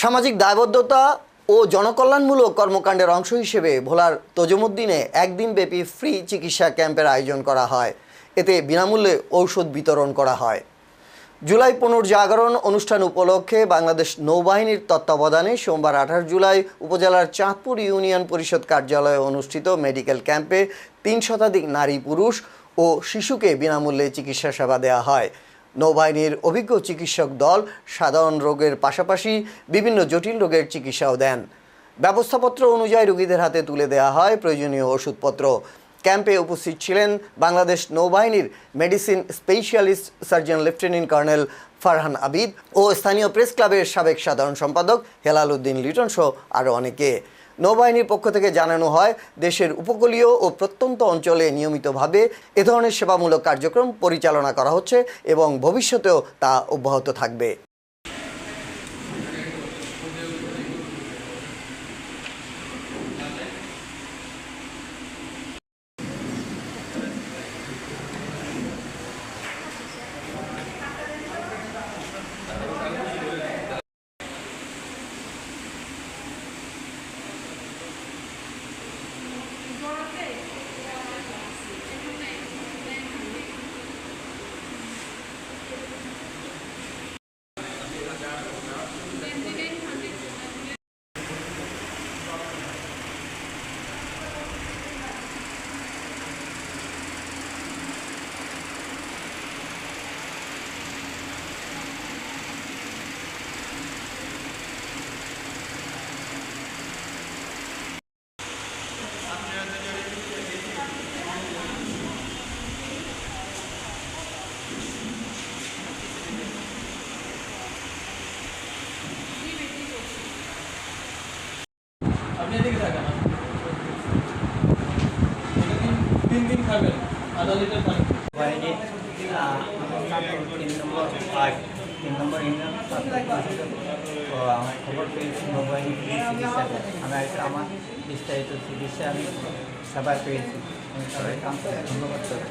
সামাজিক দায়বদ্ধতা ও জনকল্যাণমূলক কর্মকাণ্ডের অংশ হিসেবে ভোলার তজমুদ্দিনে একদিন ব্যাপী ফ্রি চিকিৎসা ক্যাম্পের আয়োজন করা হয়। এতে বিনামূল্যে ঔষধ বিতরণ করা হয়। জুলাই পুনর্জাগরণ অনুষ্ঠান উপলক্ষে বাংলাদেশ নৌবাহিনীর তত্ত্বাবধানে সোমবার আঠাশ জুলাই উপজেলার চাঁদপুর ইউনিয়ন পরিষদ কার্যালয়ে অনুষ্ঠিত মেডিকেল ক্যাম্পে তিন শতাধিক নারী পুরুষ ও শিশুকে বিনামূল্যে চিকিৎসা সেবা দেওয়া হয়। নৌবাহিনীর অভিজ্ঞ চিকিৎসক দল সাধারণ রোগের পাশাপাশি বিভিন্ন জটিল রোগের চিকিৎসাও দেন। ব্যবস্থাপত্র অনুযায়ী রোগীদের হাতে তুলে দেওয়া হয় প্রয়োজনীয় ওষুধপত্র। ক্যাম্পে উপস্থিত ছিলেন বাংলাদেশ নৌবাহিনীর medicine specialist surgeon lieutenant colonel Farhan Abid ও স্থানীয় প্রেস ক্লাবের সাবেক সাধারণ সম্পাদক হেলাল উদ্দিন লিটন সহ আরও অনেকে। নৌবাহিনীর পক্ষ থেকে জানানো হয়, দেশের উপকূলীয় ও প্রত্যন্ত অঞ্চলে নিয়মিতভাবে এ ধরনের সেবামূলক কার্যক্রম পরিচালনা করা হচ্ছে এবং ভবিষ্যতেও তা অব্যাহত থাকবে। আপনি তিন নম্বর আট তিন নম্বর তো আমার খবর পেয়েছি নৌবাহিনী চিকিৎসা। আমি একটা, আমার বিস্তারিত চিকিৎসা আমি সেবা পেয়েছি। আমি সবাইকে ধন্যবাদ করি